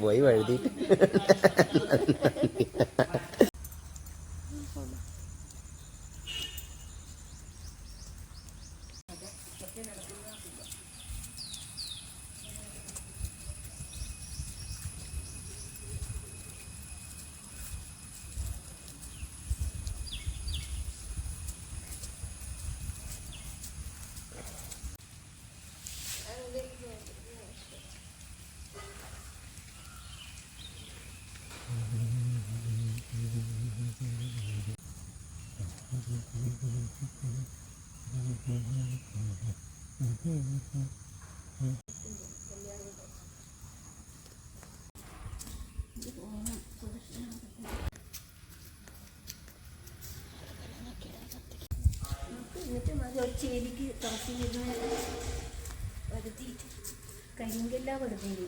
പോയി വഴുതി ചേരിക്ക് തുറച്ചിരുന്ന് വരുത്തിയിട്ട് കരിങ്കെല്ലാം കൊടുക്കുന്നു